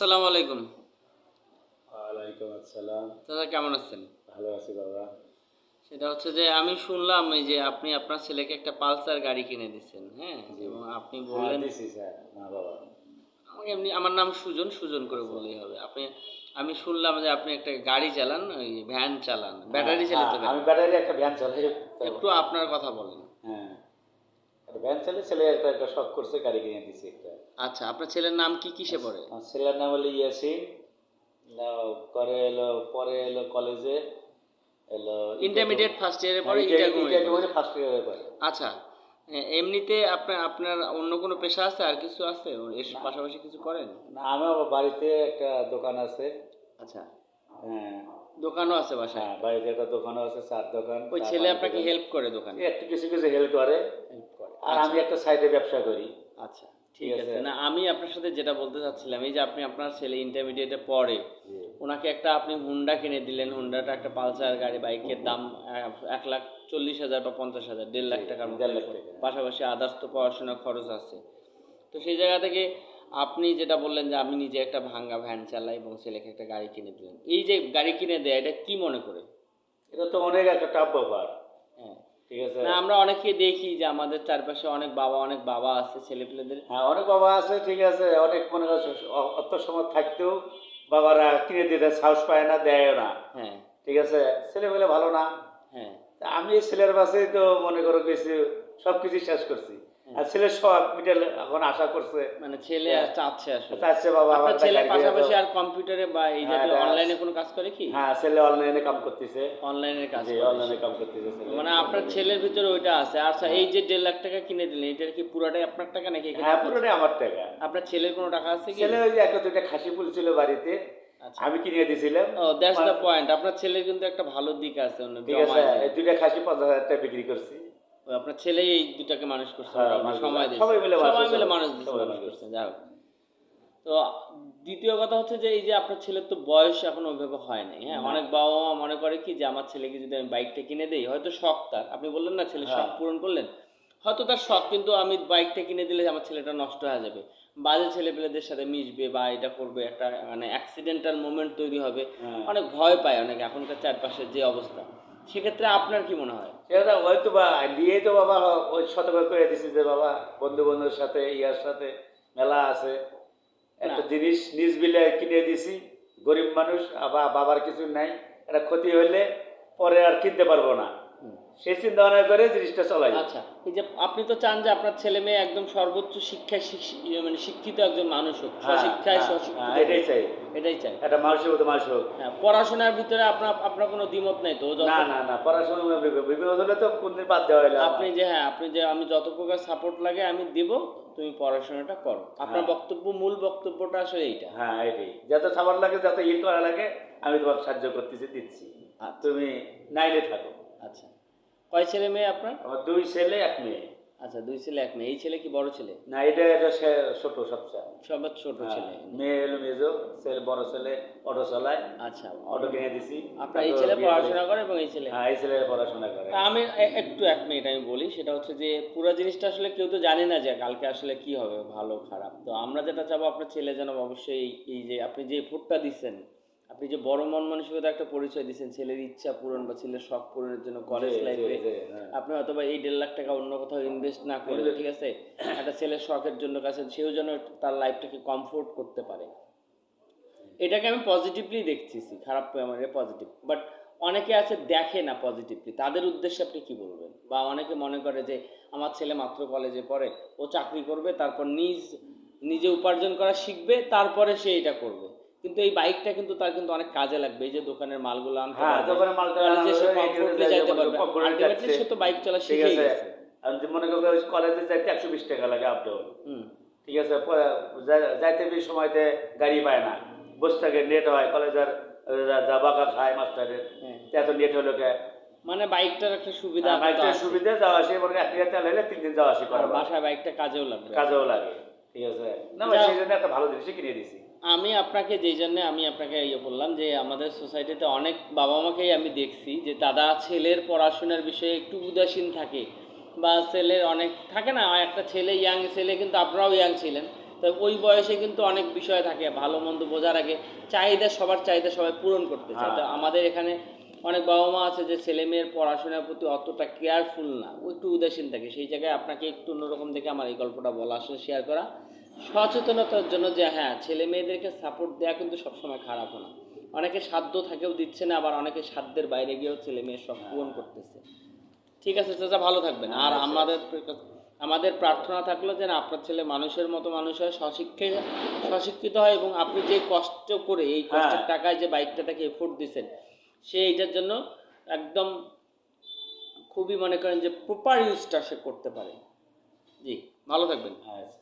আসসালামু আলাইকুম। ওয়ালাইকুম আসসালাম। দাদা কেমন আছেন? ভালো আছি বাবা। সেটা হচ্ছে যে আমি শুনলাম এই যে আপনি আপনার ছেলেকে একটা পালসার গাড়ি কিনে দিচ্ছেন হ্যাঁ? এবং আপনি হ্যাঁ বললেন না বাবা। আমাকে এমনি আমার নাম সুজন সুজন করে বললেই হবে। আপনি আমি শুনলাম যে আপনি একটা গাড়ি চালান ওই ভ্যান চালান ব্যাটারি হ্যাঁ, চালিত আমি ব্যাটারি একটা ভ্যান চালাই। একটু আপনার কথা বলেন। হ্যাঁ। ভ্যান ছেলে একটা একটা শখ করছে গাড়ি কিনে দিছি একটা। আচ্ছা আপনার ছেলের নাম কি কিসে পড়ে? আমার ছেলের নাম হলো ইয়াসিন। করে এলো পরে এলো কলেজে এলো ইন্টারমিডিয়েট। ফার্স্ট ইয়ারে পরে ফার্স্ট ইয়ারে পরে আচ্ছা এমনিতে আপনার আপনার অন্য কোনো পেশা আছে আর কিছু আছে? এর পাশাপাশি কিছু করেন? না আমার বাড়িতে একটা দোকান আছে। আচ্ছা। হ্যাঁ। দোকানও আছে বাসায়। হ্যাঁ বাড়িতে একটা দোকানও আছে চার দোকান ওই ছেলে আপনাকে হেল্প করে দোকানে? একটু কিছু কিছু হেল্প করে। আর আমি একটা সাইডে ব্যবসা করি। আচ্ছা ঠিক আছে। না আমি আপনার সাথে যেটা বলতে চাচ্ছিলাম এই যে আপনি আপনার ছেলে ইন্টারমিডিয়েটে পড়ে ওনাকে একটা আপনি হুন্ডা কিনে দিলেন। হুন্ডাটা একটা পালসার গাড়ি বাইকের দাম এক লাখ চল্লিশ হাজার বা পঞ্চাশ হাজার দেড় লাখ টাকার মতো। পাশাপাশি আদার্স তো পড়াশোনার খরচ আছে। তো সেই জায়গা থেকে আপনি যেটা বললেন যে আমি নিজে একটা ভাঙ্গা ভ্যান চালাই এবং ছেলেকে একটা গাড়ি কিনে দিলেন। এই যে গাড়ি কিনে দেয় এটা কি মনে করে? এটা তো অনেক একটা টাফ ব্যাপার। হ্যাঁ। ঠিক আছে? না আমরা অনেকে দেখি যে আমাদের চারপাশে অনেক বাবা অনেক বাবা আছে ছেলেপেলেদের। হ্যাঁ অনেক বাবা আছে ঠিক আছে। অনেক মনে অত সময় থাকতেও বাবারা কিনে দিতে সাহস পায় না দেয় না। হ্যাঁ। ঠিক আছে? ছেলে বলে ভালো না। হ্যাঁ। আমি ছেলের বাসেই তো মনে করো কিছু সব কিছু শেষ করছি। আর ছেলের সব এখন আশা করছে। মানে ছেলে চাচ্ছে আসলে। চাচ্ছে বাবা আমার ছেলে পাশাপাশি আর কম্পিউটারে বা এই হ্যাঁ, জাতীয় অনলাইনে কোনো কাজ করে কি? হ্যাঁ ছেলে অনলাইনে কাম করতেছে। অনলাইনের কাজ করে অনলাইনে কাম করতেছে মানে আপনার ছেলের ভিতরে ওইটা আছে। আচ্ছা এই যে দেড় লাখ টাকা কিনে দিলেন এটার কি পুরাটাই আপনার টাকা নাকি হ্যাঁ পুরোটাই আমার টাকা। আপনার ছেলের কোনো টাকা আছে কি? ছেলে ওই যে একটা দুইটা খাসি ফুল ছিল বাড়িতে আচ্ছা। আমি কিনে দিয়েছিলাম ও দ্যাটস দ্য পয়েন্ট আপনার ছেলের কিন্তু একটা ভালো দিক আছে অন্য ঠিক আছে দুইটা খাসি পঞ্চাশ হাজার টাকা বিক্রি করছি। আপনার ছেলে এই দুটাকে মানুষ করছে হ্যাঁ, সময় সবাই মিলে মানুষ সবাই। মিলে মানুষ মানুষ করছে। যাই হোক। তো দ্বিতীয় কথা হচ্ছে যে এই যে আপনার ছেলের তো বয়স এখন ওইভাবে হয় নাই হ্যাঁ? অনেক বাবা মা মনে করে কি যে আমার ছেলেকে যদি আমি বাইকটা কিনে দেই হয়তো শখ তার। আপনি বললেন না ছেলে শখ হ্যাঁ। পূরণ করলেন? হয়তো তার শখ কিন্তু আমি বাইকটা কিনে দিলে আমার ছেলেটা নষ্ট হয়ে যাবে। বাজে ছেলে ছেলেপেলেদের সাথে মিশবে বা এটা করবে একটা মানে অ্যাক্সিডেন্টাল মোমেন্ট তৈরি হবে। হ্যাঁ। অনেক ভয় পায় অনেক এখনকার চারপাশের যে অবস্থা। সেক্ষেত্রে আপনার কি মনে হয়? সেটা হয়তো বা বিয়ে তো বাবা ওই সতর্ক করে দিছি যে বাবা বন্ধু বন্ধুর সাথে ইয়ার সাথে মেলা আছে। একটা জিনিস নিজ বিলে কিনে দিছি গরিব মানুষ আবার বাবার কিছু নাই এটা ক্ষতি হইলে পরে আর কিনতে পারব না। সেই চিন্তা ভাবনা করে জিনিসটা চলাই আচ্ছা এই যে আপনি তো চান যে আপনার ছেলে মেয়ে একদম সর্বোচ্চ শিক্ষায় ইয়ে মানে শিক্ষিত একজন মানুষ হোক হ্যাঁ, স্বশিক্ষায় হ্যাঁ, স্বশিক্ষিত হ্যাঁ, এটাই চাই। এটাই চাই। একটা মানুষের মতো মানুষ হোক। হ্যাঁ পড়াশোনার ভিতরে আপনার আপনার কোনো দ্বিমত নাই তো? না না না পড়াশোনা বিপদ হলে তো কোনদিন বাদ দেওয়া হইল আপনি যে হ্যাঁ আপনি যে আমি যত প্রকার সাপোর্ট লাগে আমি দেব তুমি পড়াশোনাটা করো। আপনার। বক্তব্য মূল বক্তব্যটা আসলে এইটা। হ্যাঁ এটাই। যত খাবার লাগে যত ইট করা লাগে আমি তোমাকে সাহায্য করতেছি দিচ্ছি। আর তুমি নাইলে থাকো। আচ্ছা। কয় ছেলে মেয়ে আপনার? আমার দুই ছেলে এক মেয়ে। আচ্ছা দুই ছেলে এক মেয়ে। এই ছেলে কি বড় ছেলে? না এটা এটা সে- ছোট সবচেয়ে। সবার ছোট হ্যাঁ, ছেলে। মেয়ে এলো মেজো ছেলে বড় ছেলে অটো চালায়। আচ্ছা। অটো কিনে দিছি। আপনার এই ছেলে পড়াশোনা করে- এবং এই ছেলে? হ্যাঁ এই ছেলে পড়াশোনা করে। আমি একটু এক মিনিট আমি বলি সেটা হচ্ছে যে পুরো জিনিসটা আসলে কেউ তো জানে না যে কালকে আসলে কি হবে ভালো খারাপ। তো আমরা যেটা চাবো আপনার ছেলে যেন অবশ্যই এই- যে আপনি যে ভোটটা দিচ্ছেন আপনি যে বড় মন মানসিকতা একটা পরিচয় দিচ্ছেন ছেলের ইচ্ছা পূরণ বা ছেলের শখ পূরণের জন্য কলেজ লাইফে হ্যাঁ। আপনি হয়তো বা এই দেড় লাখ টাকা অন্য কোথাও ইনভেস্ট না করে ঠিক আছে? একটা ছেলের শখের জন্য কাছে সেও যেন তার লাইফটাকে কমফোর্ট করতে পারে। এটাকে আমি পজিটিভলি দেখতেছি খারাপ মানে পজিটিভ বাট অনেকে আছে দেখে না পজিটিভলি তাদের উদ্দেশ্যে আপনি কি বলবেন? বা অনেকে মনে করে যে আমার ছেলে মাত্র কলেজে পড়ে ও চাকরি করবে তারপর নিজ নিজে উপার্জন করা শিখবে তারপরে সে এটা করবে। কিন্তু এই বাইকটা কিন্তু তার কিন্তু অনেক কাজে লাগবে। এই যে দোকানের মালগুলো আনতে হ্যাঁ পারবে, দোকানে মালটা কলেজে সে এই যাইতে পারবে। আলটিমেটলি সে তো বাইক চলা আছে। গেছে। আর যে মনে করো কলেজে যাইতে একশো বিশ টাকা লাগে আপ ডাউন হুম। ঠিক আছে যাইতে বেশি সময়তে গাড়ি পায় না। বসে থাকে নেট হয় কলেজের যা বাঁকা খায় মাস্টারের হ্যাঁ। এত লেট হলো কে? মানে বাইকটার একটা সুবিধা বাইকটা কিন্তু সুবিধা যাওয়া আসে এবার এক লিটার তেল হলে তিন দিন যাওয়া আসি করা বাসায় বাইকটা কাজেও লাগবে। কাজেও লাগে। ঠিক আছে। না সেই জন্য একটা ভালো জিনিসই কিনে দিছি আমি আপনাকে যেই জন্য আমি আপনাকে ইয়ে বললাম যে আমাদের সোসাইটিতে অনেক বাবা মাকেই আমি দেখছি যে দাদা ছেলের পড়াশোনার বিষয়ে একটু উদাসীন থাকে বা ছেলের অনেক থাকে না একটা ছেলে ইয়াং ছেলে কিন্তু আপনারাও ইয়াং ছিলেন তো ওই বয়সে কিন্তু অনেক বিষয় থাকে ভালো মন্দ বোঝার আগে চাহিদা সবার চাহিদা সবাই পূরণ করতে চায়। তো হ্যাঁ। আমাদের এখানে অনেক বাবা মা আছে যে ছেলে মেয়ের পড়াশোনার প্রতি অতটা কেয়ারফুল না একটু উদাসীন থাকে। সেই জায়গায় আপনাকে একটু অন্যরকম দেখে আমার এই গল্পটা বলা আসলে শেয়ার করা। সচেতনতার জন্য যে হ্যাঁ ছেলে মেয়েদেরকে সাপোর্ট দেওয়া কিন্তু সবসময় খারাপ না। অনেকে সাধ্য থাকেও দিচ্ছে না আবার অনেকে সাধ্যের বাইরে গিয়েও ছেলে মেয়ের সব পূরণ করতেছে। ঠিক আছে চাচা ভালো থাকবেন। আর আচ্ছা। আমাদের আমাদের প্রার্থনা থাকল যে আপনার ছেলে মানুষের মতো মানুষ হয় সশিক্ষিত সশিক্ষিত হয় এবং আপনি যে কষ্ট করে এই কষ্টের হ্যাঁ। টাকায় যে বাইকটা তাকে এফোর্ট দিচ্ছেন সে এইটার জন্য একদম খুবই মনে করেন যে প্রপার ইউজটা সে করতে পারে। জি ভালো থাকবেন। আচ্ছা